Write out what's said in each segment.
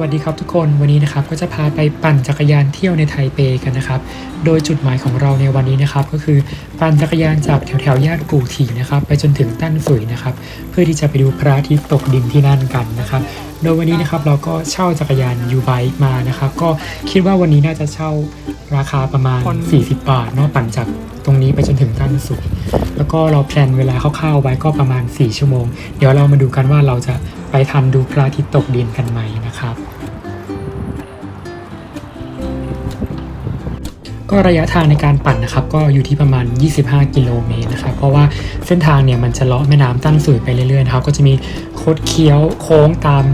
วัสดีครับทุกคนวันนี้นะครับก็จะพาไปปั่นจักรยานเที่ยวในไทเปกันนะครับ โดยจุดหมายของเราในวันนี้นะครับ ก็คือปั่นจักรยานจากแถวแถวๆย่านกู่ถีนะครับ ไปจนถึงตั้นสุยนะครับ เพื่อที่จะไปดูพระอาทิตย์ตกดินที่นั่นกันนะครับ โดยวันนี้นะครับเราก็เช่าจักรยานยูไบค์มานะครับ ก็คิดว่าวันนี้น่าจะเช่าราคาประมาณ 40 บาทเนาะปั่นจากตรงนี้ไปจนถึงตั้นสุยแล้วก็เราแพลนเวลาคร่าวๆไว้ก็ประมาณ 4 ชั่วโมง เดี๋ยวเรามาดูกันว่าเราจะ ไปทันดูพระอาทิตย์ตกดินกันไหมนะครับ ก็ระยะทางในการปั่นนะครับ ก็อยู่ที่ประมาณ 25 กิโลเมตรนะครับ เพราะว่าเส้นทางเนี่ยมันจะเลาะแม่น้ำตั้นสุยไปเรื่อยๆนะครับ ก็จะมีโคดเคี้ยวโค้งตาม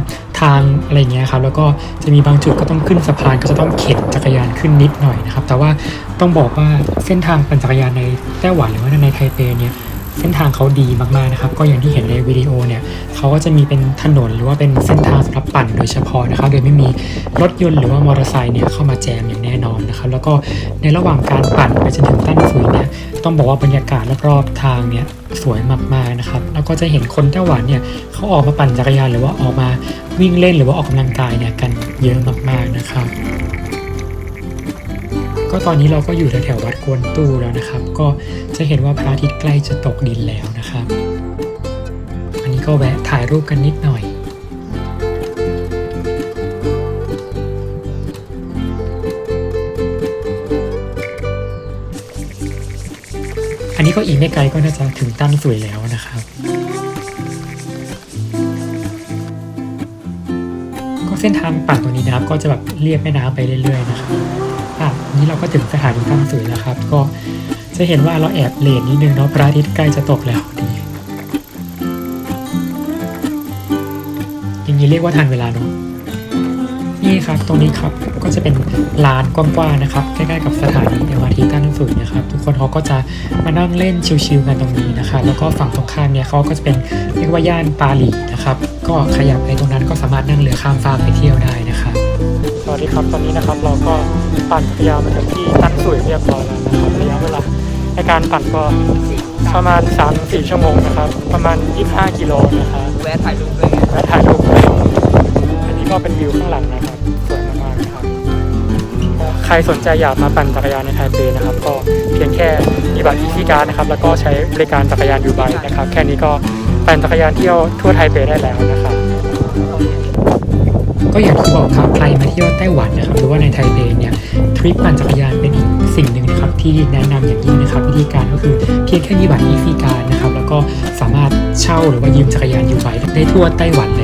ทางอะไรเงี้ยครับ แล้วก็จะมีบางจุดก็ต้องขึ้นสะพานก็จะต้องเข็นจักรยานขึ้นนิดหน่อยนะครับ แต่ว่าต้องบอกว่าเส้นทางปั่นจักรยานในไต้หวันหรือว่าในไทเปเนี่ย เส้นทางเขาดีมากๆนะครับ ก็อย่างที่เห็นในวิดีโอเนี่ยเขาก็จะมีเป็นถนนหรือว่าเป็นเส้นทางสำหรับปั่นโดยเฉพาะนะครับ โดยไม่มีรถยนต์หรือว่ามอเตอร์ไซค์เนี่ยเข้ามาแจมอย่างแน่นอนนะครับ แล้วก็ในระหว่างการปั่นไปจนถึงตั้นสุยเนี่ยต้องบอกว่าบรรยากาศรอบๆทางเนี่ยสวยมากๆนะครับ แล้วก็จะเห็นคนไต้หวันเนี่ยเขาออกมาปั่นจักรยานหรือว่าออกมาวิ่งเล่นหรือว่าออกกำลังกายเนี่ยกันเยอะมากๆนะครับ ก็ตอนนี้เราก็อยู่แถวๆวัดกวนตู้แล้วนะครับ ก็จะเห็นว่าพระอาทิตย์ใกล้จะตกดินแล้วนะครับ อันนี้ก็แวะถ่ายรูปกันนิดหน่อยอันนี้ก็อีกไม่ไกลก็น่าจะถึงตั้นสวยแล้วนะครับ ก็เส้นทางปั่นตัวนี้นะครับ ก็จะแบบเรียบแม่น้ำไปเรื่อยๆนะครับ อะนี่เราก็ถึงสถานีตั้งสุยแล้วครับ ก็จะเห็นว่าเราแอบเลนนิดนึงเนาะพระอาทิตย์ใกล้จะตกแล้วดีอย่างนี้เรียกว่าทันเวลาเนาะ นี่ครับตรงนี้ครับก็จะเป็นลานกว้างๆนะครับใกล้ๆกับสถานีเอวาทีตั้งสุยนะครับทุกคนเขาก็จะมานั่งเล่นชิลๆกันตรงนี้นะคะแล้วก็ฝั่งตรงข้ามเนี่ยเขาก็จะเป็นเรียกว่าย่านปาหลีนะครับก็ขยับไปตรงนั้นก็สามารถนั่งเรือข้ามฟากไปเที่ยวได้นะครับสวัสดีครับตอนนี้นะครับเราก็ปั่นจักรยานมาถึงที่ตั้นสุยเรียบร้อยแล้วนะครับระยะเวลาในการปั่นก็ประมาณ 3-4 ชั่วโมงนะครับ ประมาณ 25 กิโลนะครับแวะถ่ายรูปด้วยไงและถ่ายรูปด้วยอันนี้ก็เป็นวิวข้างหลังนะครับ รสนใจอยากมาปั่นจักรยานในไทเปนะครับก็เพียงแค่มีบัตรอีซี่การ์ดนะครับแล้วก็ใช้บริการจักรยานยูไบนะครับแค่นี้ก็ปั่นจักรยานเที่ยวทั่วไทเปได้แล้วนะครับก็อย่างที่บอกครับใครมาเที่ยวไต้หวันนะครับหรือว่าในไทเปเนี่ยทริปปั่นจักรยานเป็นอีกสิ่งหนึ่งนะครับที่แนะนำอย่างยิ่งนะครับวิธีการก็คือเพียงแค่มีบัตร e ีฟีการนะครับแล้วก็สามารถเช่าหรือว่ายืมจักรยานยูไบได้ทั่วไต้หวันเลย